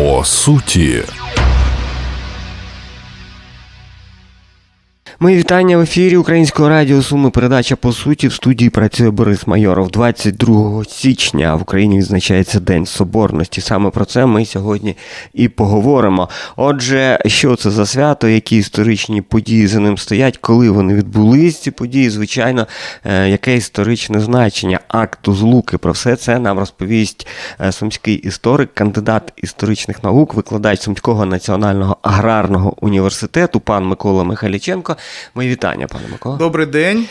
По суті. Мої вітання в ефірі Українського радіо Суми. Передача по суті в студії працює Борис Майоров. 22 січня в Україні відзначається День Соборності. Саме про це ми сьогодні і поговоримо. Отже, що це за свято, які історичні події за ним стоять, коли вони відбулись, ці події, звичайно, е, яке історичне значення акту злуки. Про все це нам розповість е, сумський історик, кандидат історичних наук, викладач Сумського національного аграрного університету, пан Микола Михайліченко. Мої вітання, пане Микола. Добрий день.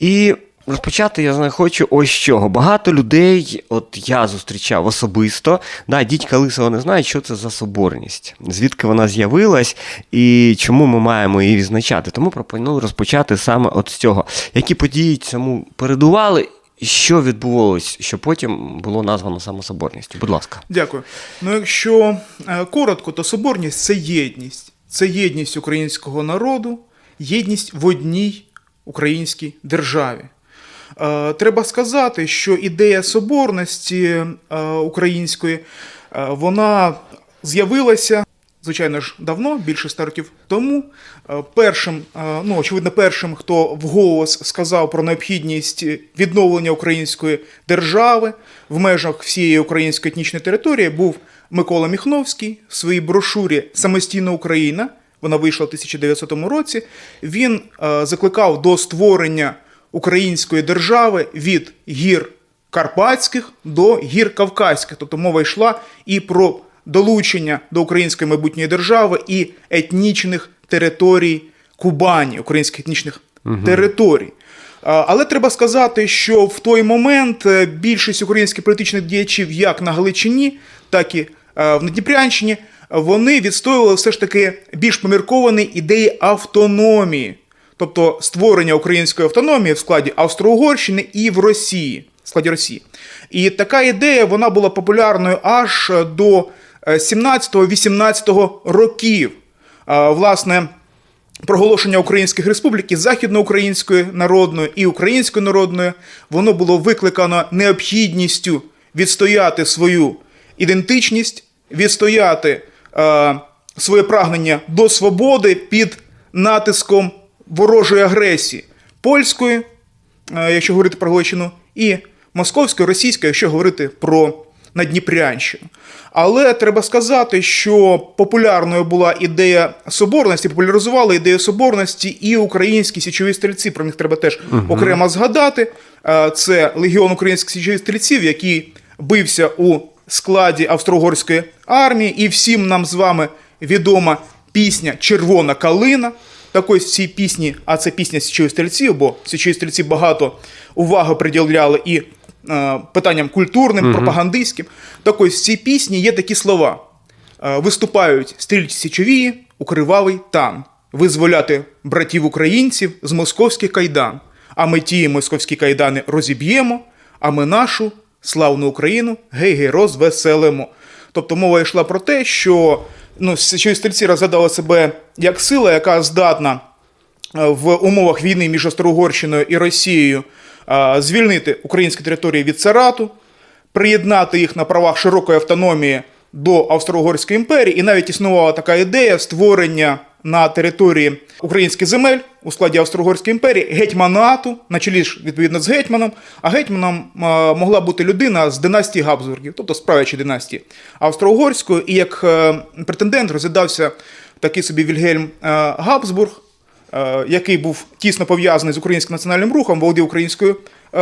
І розпочати я знаю, хочу ось чого. Багато людей, от я зустрічав особисто, да, дідька Лисого не знають, що це за соборність, звідки вона з'явилась і чому ми маємо її відзначати. Тому пропоную розпочати саме от з цього. Які події цьому передували, що відбувалось, що потім було названо саме соборністю? Будь ласка. Дякую. Ну, якщо е, коротко, то соборність це єдність. Це єдність українського народу, єдність в одній українській державі. Е, Треба сказати, що ідея соборності е, української е, вона з'явилася. Звичайно ж, давно, більше ста років тому. Першим, ну очевидно, першим, хто вголос сказав про необхідність відновлення української держави в межах всієї української етнічної території, був Микола Міхновський в своїй брошурі Самостійна Україна. Вона вийшла в 1900 році. Він е, закликав до створення української держави від гір Карпатських до гір Кавказьких. Тобто мова йшла і про долучення до української майбутньої держави і етнічних територій Кубані, українських етнічних територій. Але треба сказати, що в той момент е, більшість українських політичних діячів, як на Галичині, так і е, в Надніпрянщині, вони відстоювали все ж таки більш помірковані ідеї автономії, тобто створення української автономії в складі Австро-Угорщини і в Росії, в складі Росії. І така ідея вона була популярною аж до е, 17-18 років. Власне, проголошення Українських республік і Західноукраїнської народної і Української народної, воно було викликано необхідністю відстояти свою ідентичність, відстояти е, своє прагнення до свободи під натиском ворожої агресії польської, е, якщо говорити про Галичину, і московської, російської, якщо говорити про Надніпрянщину. Але треба сказати, що популярною була ідея соборності, популяризували ідею соборності і українські січові стрільці. Про них треба теж окремо згадати. Е, Це легіон українських січових стрільців, який бився у складі австро-угорської армії, і всім нам з вами відома пісня Червона калина. Так ось цій пісні, а це пісня січових стрільців, бо січові стрільці багато уваги приділяли і е, питанням культурним, пропагандистським. Так ось в цій пісні є такі слова: Е, виступають стрільці січові у кривавий тан, визволяти братів українців з московських кайдан. А ми ті московські кайдани розіб'ємо, а ми нашу славну Україну гей-гей розвеселимо. Тобто мова йшла про те, що ну, січові стрільці розглядали себе як сила, яка здатна е, в умовах війни між Австро-Угорщиною і Росією е, звільнити українські території від царату, приєднати їх на правах широкої автономії до Австро-Угорської імперії, і навіть існувала така ідея створення на території українських земель у складі Австро-Угорської імперії гетьманату, на чолі ж відповідно з гетьманом. А гетьманом могла бути людина з династії Габсбургів, тобто з династії Австро-Угорської, і як е, претендент розглядався такий собі Вільгельм е, Габсбург, е, який був тісно пов'язаний з українським національним рухом, володів українською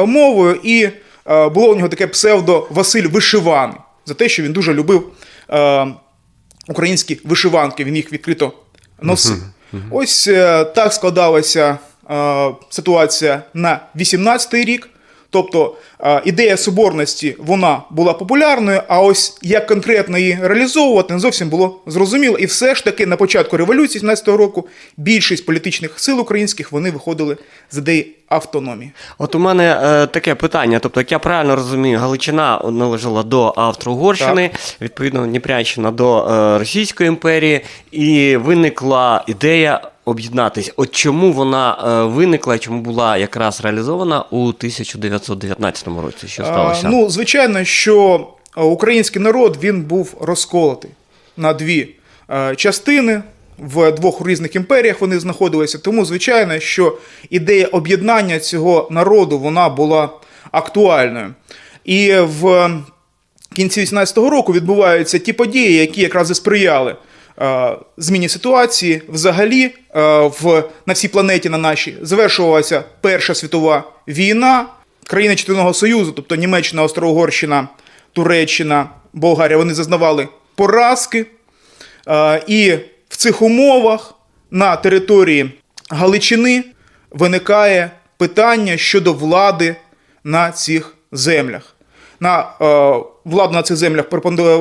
мовою, і було у нього таке псевдо Василь Вишиваний за те, що він дуже любив українські вишиванки. Він їх відкрито носив. Ось е, так складалася е, ситуація на 18-й рік. Тобто ідея соборності вона була популярною, а ось як конкретно її реалізовувати не зовсім було зрозуміло. І все ж таки на початку революції 17-го року більшість політичних сил українських вони виходили з ідеї автономії. От у мене е, таке питання. Тобто, як я правильно розумію, Галичина належала до Австро-Угорщини, відповідно, Дніпрянщина до е, Російської імперії, і виникла ідея об'єднатись. От чому вона е, виникла, чому була якраз реалізована у 1919 році? Що сталося? А, ну, звичайно, що е, український народ він був розколотий. на дві е, частини. В двох різних імперіях вони знаходилися. Тому, звичайно, що ідея об'єднання цього народу вона була актуальною. І в кінці 18-го року відбуваються ті події, які якраз і сприяли е, зміні ситуації. Взагалі, в, на всій планеті на нашій завершувалася Перша світова війна. Країни Четверного Союзу, тобто Німеччина, Австро-Угорщина, Туреччина, Болгарія, вони зазнавали поразки. Е, І в цих умовах на території Галичини виникає питання щодо влади на цих землях. На е, владу на цих землях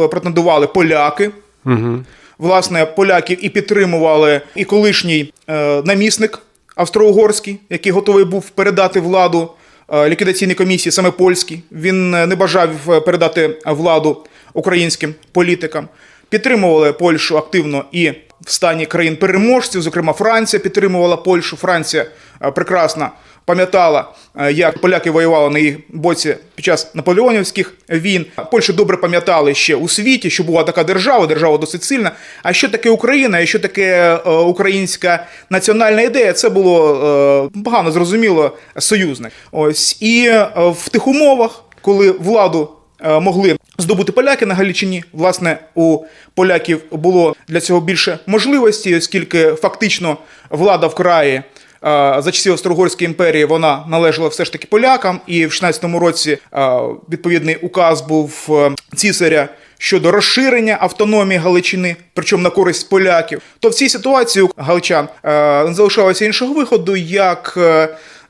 претендували поляки. Угу. Власне, поляків і підтримували і колишній е, намісник австро-угорський, який готовий був передати владу ліквідаційній комісії, саме польській. Він е, не бажав е, передати владу українським політикам. Підтримували Польщу активно і в стані країн-переможців, зокрема Франція підтримувала Польщу. Франція е, прекрасно пам'ятала, е, як поляки воювали на їх боці під час наполеонівських війн. Польщу добре пам'ятали ще у світі, що була така держава, держава досить сильна. А що таке Україна і що таке е, українська національна ідея? Це було е, погано зрозуміло союзне. Ось і в тих умовах, коли владу могли здобути поляки на Галичині. Власне, у поляків було для цього більше можливості, оскільки фактично влада в краї. Е, За часів Австро-Угорської імперії вона належала все ж таки полякам, і в 16-му році е, відповідний указ був е, цісаря щодо розширення автономії Галичини, причому на користь поляків. То в цій ситуації у галичан не залишалося іншого виходу, як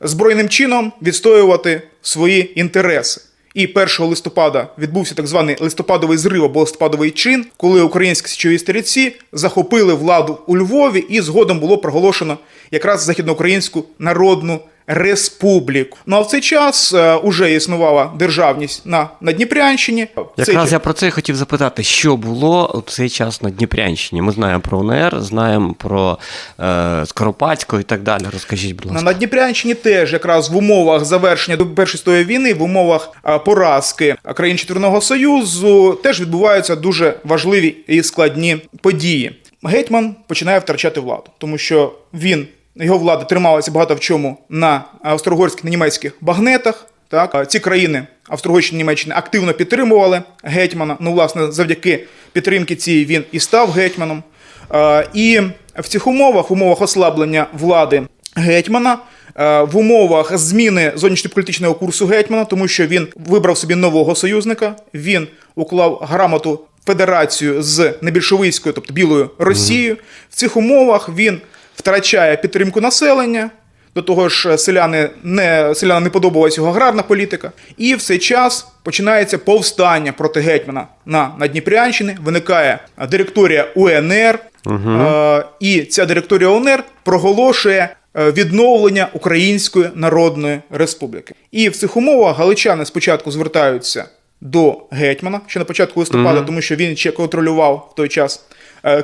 збройним чином відстоювати свої інтереси. І 1 листопада відбувся так званий листопадовий зрив або листопадовий чин, коли українські січові стрільці захопили владу у Львові, і згодом було проголошено якраз західноукраїнську народну республіку. Ну а в цей час е, уже існувала державність на, на Дніпрянщині. В цей Якраз я про це хотів запитати, що було у цей час на Дніпрянщині. Ми знаємо про УНР, знаємо про е, Скоропадського і так далі. Розкажіть, будь На ласка. на Дніпрянщині теж якраз в умовах завершення до першої світової війни, в умовах а, поразки країн Четверного Союзу, теж відбуваються дуже важливі і складні події. Гетьман починає втрачати владу, тому що він його влада трималася багато в чому на австро-угорських на німецьких багнетах. Так, ці країни Австро-Угорщина Німеччина активно підтримували гетьмана. Ну, власне, завдяки підтримки цієї він і став гетьманом. І в цих умовах, в умовах ослаблення влади гетьмана, в умовах зміни зовнішньополітичного курсу гетьмана, тому що він вибрав собі нового союзника, він уклав грамоту федерацію з небільшовицькою, тобто білою Росією. В цих умовах він втрачає підтримку населення. До того ж, селяни не селянам не подобалась його аграрна політика, і в цей час починається повстання проти гетьмана на, на Дніпрянщині. Виникає директорія УНР, е, і ця директорія УНР проголошує е, відновлення Української Народної Республіки. І в цих умовах галичани спочатку звертаються до гетьмана ще на початку листопада, тому що він ще контролював в той час е,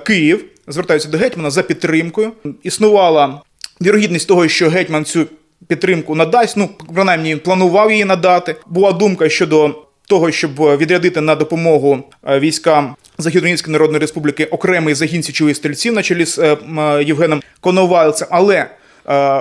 Київ. Звертаються до гетьмана за підтримкою. Існувала вірогідність того, що гетьман цю підтримку надасть. Ну, принаймні, планував її надати. Була думка щодо того, щоб е, відрядити на допомогу е, військам Західноукраїнської Народної Республіки окремий загін січових стрільців на чолі з е, е, Євгеном Коновальцем. Але е,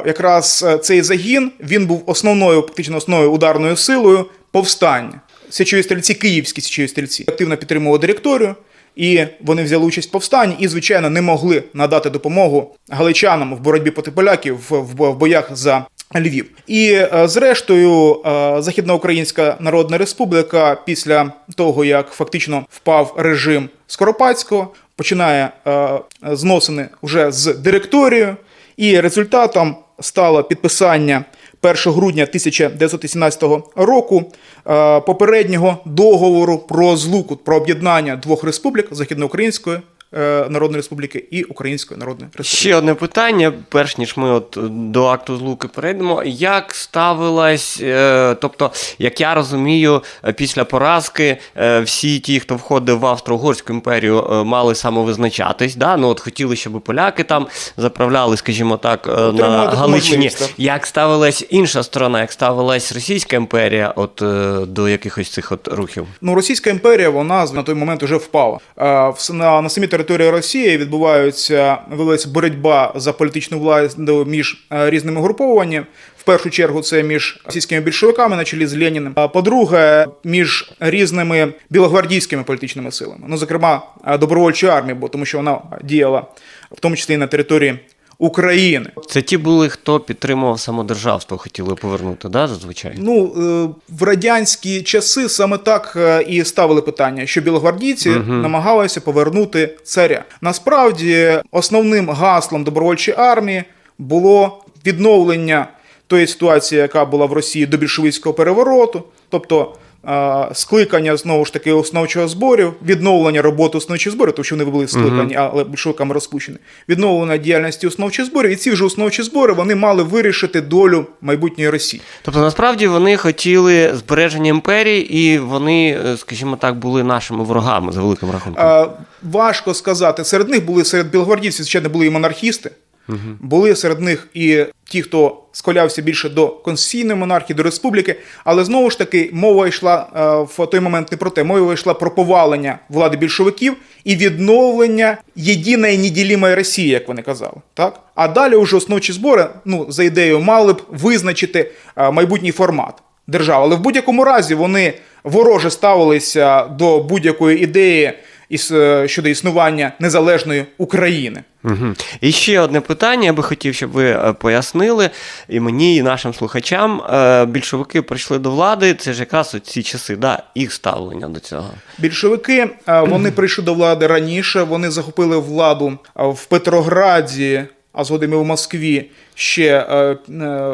якраз е, цей загін він був основною, фактично основною ударною силою повстання. Січові стрільці, київські січові стрільці, активно підтримували директорію. І вони взяли участь в повстанні і, звичайно, не могли надати допомогу галичанам в боротьбі проти поляків в, боях за Львів. І е, зрештою, е, Західноукраїнська Народна Республіка після того, як фактично впав режим Скоропадського, починає е, зносини вже з директорією, і результатом стало підписання 1 грудня 1917 року е, попереднього договору про злуку про об'єднання двох республік Західноукраїнської Народної Республіки і Української Народної Республіки. Ще одне питання, перш ніж ми от до акту злуки перейдемо. Як ставилась, е, тобто, як я розумію, е, після поразки е, всі ті, хто входив в Австро-Угорську імперію, е, мали самовизначатись. Да? Ну, от хотіли, щоб поляки там заправляли, скажімо так, е, на Галичині. Як ставилась інша сторона, як ставилась Російська імперія от, е, до якихось цих от рухів? Ну, Російська імперія, вона на той момент вже впала. Е, На, самій території Росії відбуваються велася боротьба за політичну владу між е, різними груповуваннями. В першу чергу це між російськими більшовиками на чолі з Леніним. А по-друге, між різними білогвардійськими політичними силами, ну зокрема е, добровольчою армією, бо тому що вона діяла в тому числі і на території України. Це ті були, хто підтримував самодержавство, хотіли повернути, да, зазвичай? Ну е, в радянські часи саме так е, і ставили питання, що білогвардійці намагалися повернути царя. Насправді, основним гаслом добровольчої армії було відновлення тої ситуації, яка була в Росії до більшовицького перевороту, тобто. Скликання знову ж таки основчого зборів, відновлення роботи основчих зборів, тому що вони були скликані, але більшовиками розпущені, відновлення діяльності основчих зборів, і ці вже основчі збори вони мали вирішити долю майбутньої Росії. Тобто, насправді вони хотіли збереження імперії, і вони, е, скажімо так, були нашими ворогами за великим рахунком. Е, важко сказати. Серед них були серед білогвардійців, звичайно, були і монархісти. Були серед них і ті, хто схилявся більше до конституційної монархії, до республіки, але знову ж таки мова йшла е, в той момент не про те. Мова йшла про повалення влади більшовиків і відновлення єдиної неділімої Росії, як вони казали. Так? А далі вже основчі збори, ну, за ідеєю, мали б визначити е, майбутній формат держави. Але в будь-якому разі вони вороже ставилися до будь-якої ідеї е, щодо існування незалежної України. Угу. І ще одне питання, я би хотів, щоб ви е, пояснили і мені, і нашим слухачам. Е, Більшовики прийшли до влади, це ж якраз ці часи, да, їх ставлення до цього. Більшовики е, вони прийшли до влади раніше. Вони захопили владу в Петрограді, а згодом і в Москві ще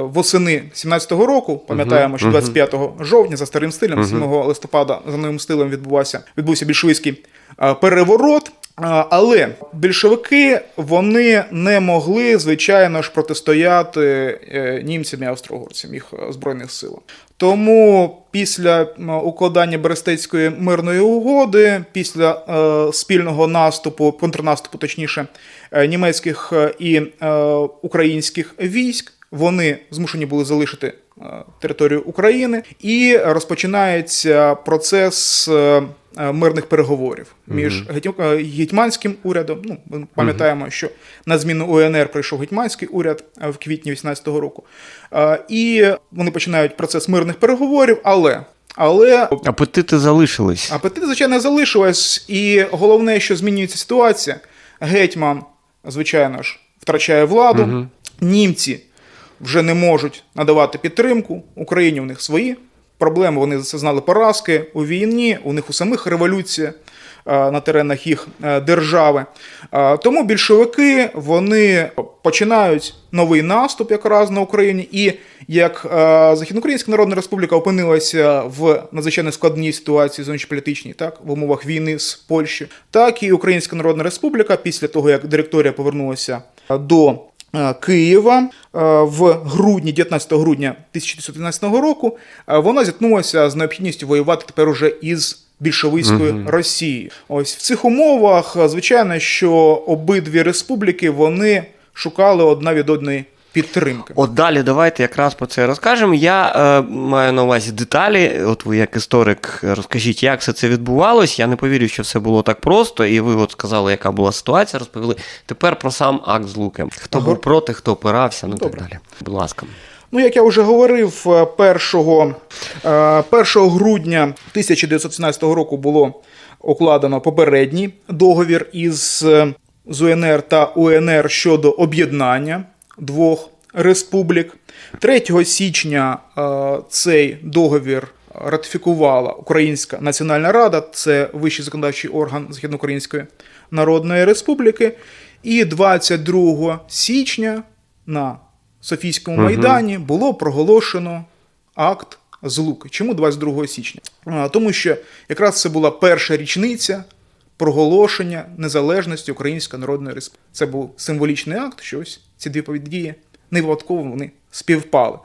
восени 17-го року. Пам'ятаємо, що 25 жовтня за старим стилем, 7 листопада за новим стилем відбувався відбувся більшовицький переворот. Але більшовики вони не могли, звичайно ж, протистояти е, німцям і австро-угорцям, їх е, збройних силам. Тому після укладання Берестейської мирної угоди, після е, спільного наступу, контрнаступу, точніше, е, німецьких і е, українських військ, вони змушені були залишити е, територію України, і розпочинається процес е, мирних переговорів між е, гетьманським урядом. Ну, ми пам'ятаємо, що на зміну УНР прийшов гетьманський уряд е, в квітні 18-го року. Е, І вони починають процес мирних переговорів, але. Але Апетити залишились. апетит, звичайно, залишилось, і головне, що змінюється ситуація. Гетьман, звичайно ж, втрачає владу. Німці вже не можуть надавати підтримку. Україні у них свої проблеми. Вони зазнали поразки у війні, у них у самих революція е, на теренах їх е, держави. Е, Тому більшовики вони починають новий наступ якраз на Україні. І як Західноукраїнська Народна Республіка опинилася в надзвичайно складній ситуації зовнішньополітичній, так в умовах війни з Польщею, так і Українська Народна Республіка після того, як директорія повернулася до Києва е, в грудні, 19 грудня 1913 року, е, вона зіткнулася з необхідністю воювати тепер уже із більшовицькою Росією. Ось в цих умовах, е, звичайно, що обидві республіки вони шукали одна від одної підтримки. От далі давайте якраз про це розкажемо. Я е, маю на увазі деталі. От ви, як історик, розкажіть, як все це відбувалось. Я не повірю, що все було так просто, і ви от сказали, яка була ситуація, розповіли. Тепер про сам акт злуки. Хто Ага. був проти, хто опирався, ну і так далі. Будь ласка. Ну, як я вже говорив, е, 1, е, 1 грудня 1917 року було укладено попередній договір із е, з УНР та УНР щодо об'єднання двох республік. 3 січня е, цей договір ратифікувала Українська Національна Рада, це вищий законодавчий орган Західноукраїнської Народної Республіки. І 22 січня на Софійському майдані було проголошено акт злуки. Чому 22 січня? Тому що якраз це була перша річниця проголошення незалежності Української Народної Республіки. Це був символічний акт, що ось ці дві події не випадково вони співпали.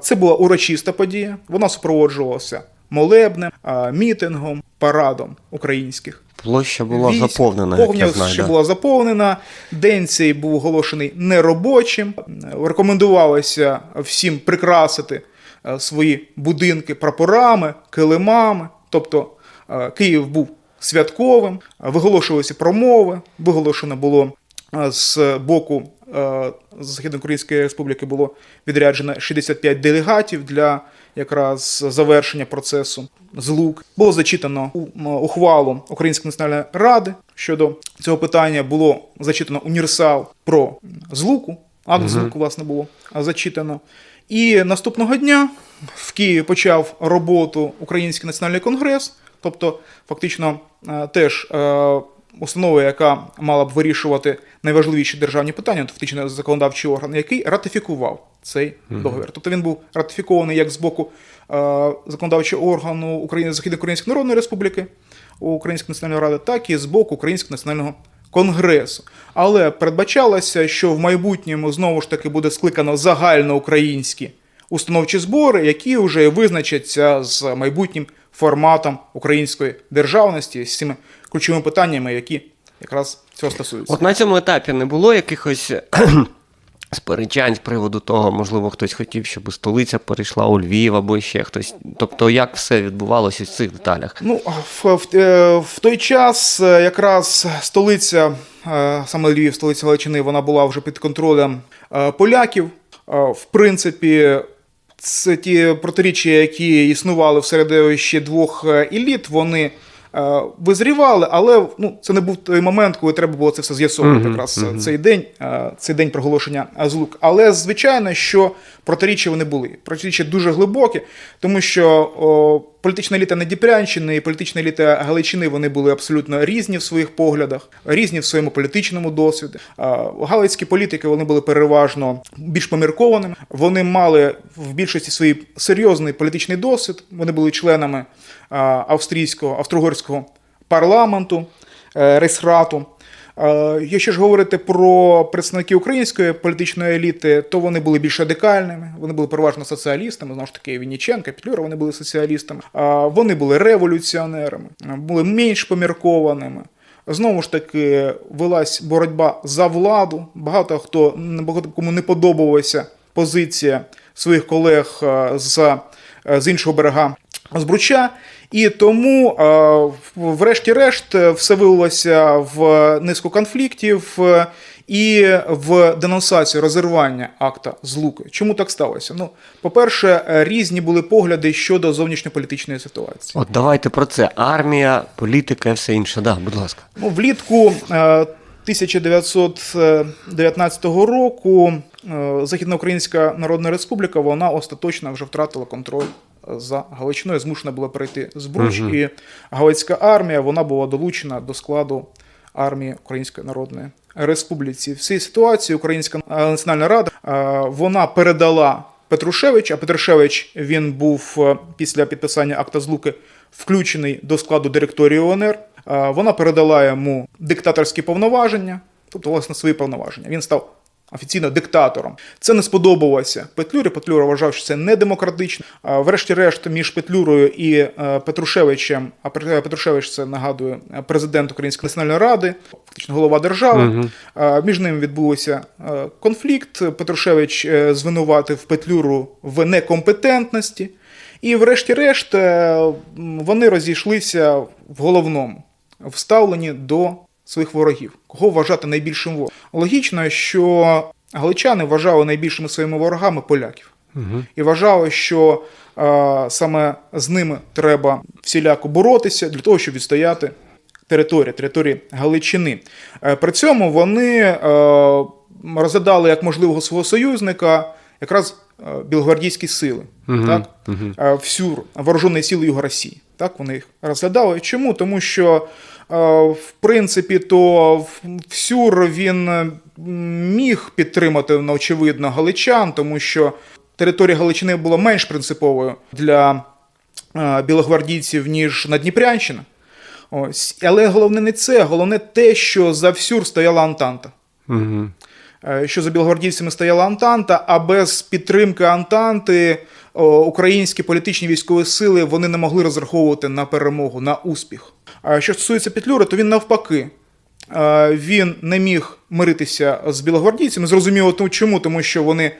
Це була урочиста подія. Вона супроводжувалася молебнем, мітингом, парадом українських Площа була військ. заповнена, Повня ще да. була заповнена. День цей був оголошений неробочим. Рекомендувалося всім прикрасити е, свої будинки прапорами, килимами. Тобто е, Київ був святковим, виголошувалися промови, виголошено було з боку Західноукраїнської республіки було відряджено 65 делегатів для якраз завершення процесу злук. Було зачитано ухвалу Української національної ради щодо цього питання. Було зачитано універсал про злуку. Акт злуку, власне, було зачитано. І наступного дня в Києві почав роботу Український національний конгрес, тобто, фактично, е, теж е, установа, яка мала б вирішувати найважливіші державні питання, фактично законодавчий орган, який ратифікував цей договір. Тобто він був ратифікований як з боку е, законодавчого органу України Західноукраїнської Народної Республіки Української національної ради, так і з боку Українського національного конгресу. Але передбачалося, що в майбутньому знову ж таки буде скликано загальноукраїнські установчі збори, які вже визначаться з майбутнім форматом української державності з цими ключовими питаннями, які якраз цього стосуються. От на цьому етапі не було якихось сперечань з приводу того, можливо, хтось хотів, щоб столиця перейшла у Львів або ще хтось. Тобто, як все відбувалося в цих деталях? Ну, в, в, е, в той час е, якраз столиця, е, саме Львів, столиця Галичини, вона була вже під контролем поляків. В принципі, це ті протиріччя, які існували в середовищі двох е, еліт, вони е, визрівали, але ну, це не був той момент, коли треба було це все з'ясовувати. Якраз е, цей день, цей день проголошення злук. Але звичайно, що протиріччя вони були. Протиріччя дуже глибокі, тому що о, політична еліта Надіпрянщини і політична еліта Галичини вони були абсолютно різні в своїх поглядах, різні в своєму політичному досвіді. Галицькі політики вони були переважно більш поміркованими. Вони мали в більшості свій серйозний політичний досвід. Вони були членами австрійського, австро-угорського парламенту, е, рейсхрату. Е, Якщо ж говорити про представників української політичної еліти, то вони були більш радикальними, вони були переважно соціалістами, знову ж таки, Вінніченка, Петлюра, вони були соціалістами, вони були революціонерами, були менш поміркованими. Знову ж таки, велась боротьба за владу. Багато хто багато кому не подобалася позиція своїх колег е, з, е, з іншого берега Збруча. І тому, е, врешті-решт, е, все вилилося в низку конфліктів е, і в денонсацію розірвання акта злуки. Чому так сталося? Ну, по-перше, різні були погляди щодо зовнішньополітичної ситуації. От давайте про це. Армія, політика і все інше. Да, будь ласка. Ну, влітку е, 1919 року Західноукраїнська Народна Республіка вона остаточно вже втратила контроль за Галичиною, змушена була перейти з Бруч, і Галицька армія вона була долучена до складу армії Української Народної Республіки. В цій ситуації Українська Національна Рада вона передала Петрушевич, а Петрушевич він був е, після підписання акта злуки включений до складу директорії ОНР. Вона передала йому диктаторські повноваження, тобто, власне, свої повноваження. Він став офіційно диктатором. Це не сподобалося Петлюрі. Петлюра вважав, що це не демократично. Врешті-решт, між Петлюрою і е, Петрушевичем, а Петр- Петрушевич це нагадує е, президент Української національної ради, фактично голова держави. Е, Між ними відбувся е, конфлікт. Петрушевич е, звинуватив Петлюру в некомпетентності. І, врешті-решт, е, вони розійшлися в головному в ставленні до своїх ворогів. Кого вважати найбільшим ворогом? Логічно, що галичани вважали найбільшими своїми ворогами поляків. І вважали, що е, саме з ними треба всіляко боротися для того, щоб відстояти територію, території Галичини. Е, При цьому вони е, розглядали як можливого свого союзника якраз е, білогвардійські сили, так? Е, всюр вооружені сили Юга Росії. Так вони їх розглядали. Чому? Тому що, в принципі, то всюр він е, міг підтримати, ну, очевидно, галичан, тому що територія Галичини була менш принциповою для е, білогвардійців, ніж Надніпрянщина. Ось. Але головне не це, головне те, що за всюр стояла Антанта. Угу. Е, що за білогвардійцями стояла Антанта, а без підтримки Антанти українські політичні військові сили вони не могли розраховувати на перемогу, на успіх. А що стосується Петлюри, то він навпаки він не міг миритися з білогвардійцями. Зрозуміло, тому чому, тому що вони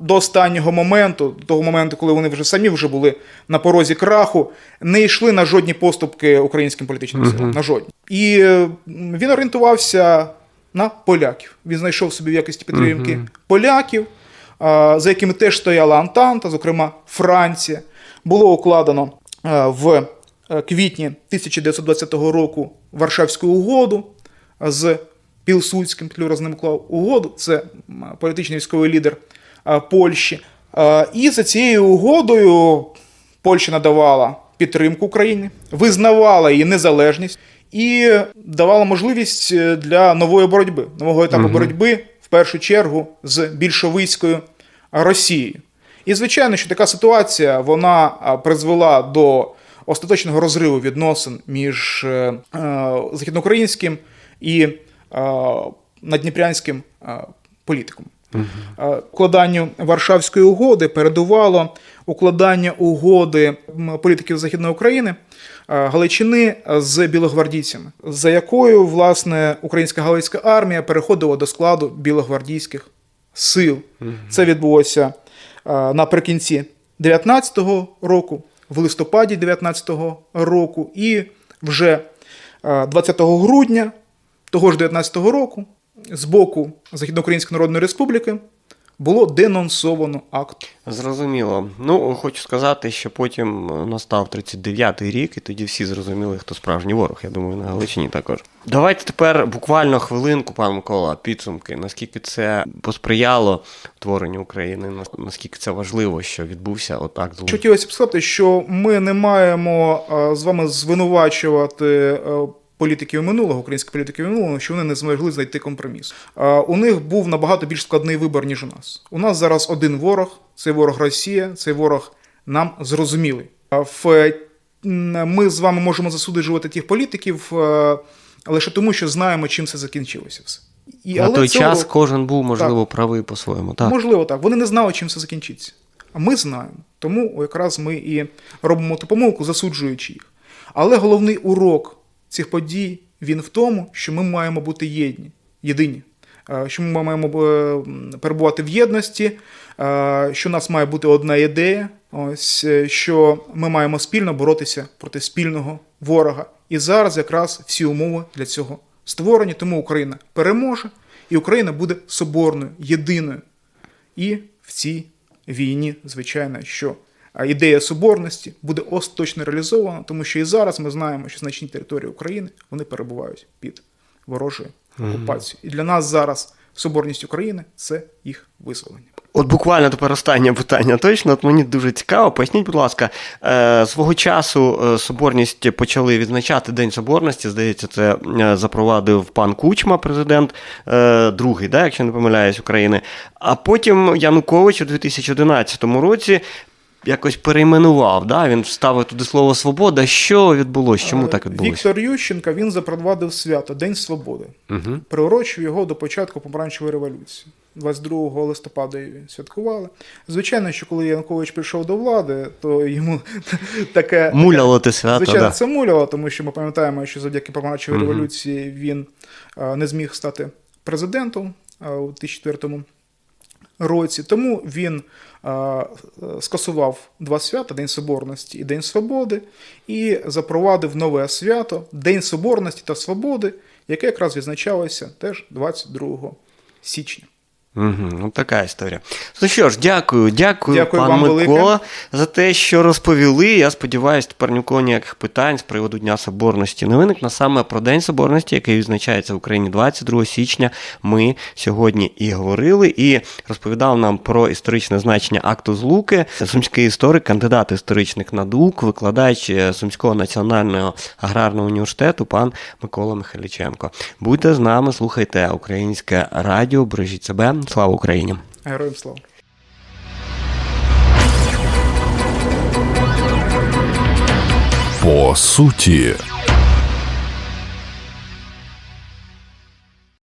до останнього моменту, до того моменту, коли вони вже самі вже були на порозі краху, не йшли на жодні поступки українським політичним силам. На жодні. І він орієнтувався на поляків. Він знайшов собі в якості підтримки поляків, е, за якими теж стояла Антанта, зокрема Франція. Було укладено в квітні 1920 року Варшавську угоду з Пілсудським, з ним уклав угоду. Це політичний військовий лідер е, Польщі. Е, І за цією угодою Польща надавала підтримку Україні, визнавала її незалежність і давала можливість е, для нової боротьби, нового етапу боротьби, в першу чергу, з більшовицькою Росією. І звичайно, що така ситуація вона призвела до остаточного розриву відносин між е, е, західноукраїнським і е, надніпрянським політиком. Е, Укладанню Варшавської угоди передувало укладання угоди політиків Західної України Галичини з білогвардійцями, за якою власне українська галицька армія переходила до складу білогвардійських сил. Це відбулося наприкінці 19-го року, в листопаді 19-го року, і вже е, 20 грудня того ж 19-го року з боку Західноукраїнської Народної Республіки було денонсовано акт. Зрозуміло. Ну, хочу сказати, що потім настав 39-й рік, і тоді всі зрозуміли, хто справжній ворог. Я думаю, на Галичині також. Давайте тепер буквально хвилинку, пан Микола, підсумки. Наскільки це посприяло творенню України, нас- наскільки це важливо, що відбувся отак. Хотілося б сказати, що ми не маємо е, з вами звинувачувати е, політиків минулого, українських політиків минулого, що вони не змогли знайти компроміс. У них був набагато більш складний вибір, ніж у нас. У нас зараз один ворог, цей ворог Росія, цей ворог нам зрозумілий. В ми з вами можемо засуджувати тих політиків е, лише тому, що знаємо, чим це закінчилося все. І, На той цього час кожен був, можливо, правий по-своєму. Так. Можливо, так. Вони не знали, чим це закінчиться. А ми знаємо. Тому якраз ми і робимо ту помилку, засуджуючи їх. Але головний урок цих подій він в тому, що ми маємо бути єдні, єдині. Що ми маємо е, перебувати в єдності, що у нас має бути одна ідея, ось е, що ми маємо спільно боротися проти спільного ворога. І зараз якраз всі умови для цього створені. Тому Україна переможе, і Україна буде соборною, єдиною. І в цій війні, звичайно, що ідея соборності буде остаточно реалізована, тому що і зараз ми знаємо, що значні території України вони перебувають під ворожою окупацією. І для нас зараз соборність України це їх визволення. От буквально тепер останнє питання. Точно, от мені дуже цікаво. Поясніть, будь ласка, е, свого часу е, соборність почали відзначати День Соборності. Здається, це е, запровадив пан Кучма, президент, е, другий, да, якщо не помиляюсь, України. А потім Янукович у 2011 році. Якось перейменував, да? він вставив туди слово свобода. Що відбулося? Чому так відбулося? Віктор Ющенко він запровадив свято День Свободи. Угу. Приурочив його до початку помаранчевої революції. 22 листопада святкували. Звичайно, що коли Янукович прийшов до влади, то йому таке Муляло те свято, Звичайно, да. це муляло, тому що ми пам'ятаємо, що завдяки помаранчевій Мгм. революції він не зміг стати президентом у 2004 році. Тому він скасував два свята: День Соборності і День Свободи, і запровадив нове свято День Соборності та Свободи, яке якраз відзначалося теж 22 січня. Угу, ну така історія. Ну що ж, дякую, дякую, Дякую пан вам Микола, велике. за те, що розповіли. Я сподіваюся, тепер ні у кого ніяких питань з приводу Дня Соборності не виникне. Саме про День Соборності, який відзначається в Україні 22 січня, ми сьогодні і говорили, і розповідав нам про історичне значення акту злуки. Сумський історик, кандидат історичних наук, викладач е, Сумського національного аграрного університету, пан Микола Михайліченко. Будьте з нами, слухайте українське радіо, бережіть себе. Слава Україні! Героям слава! По суті.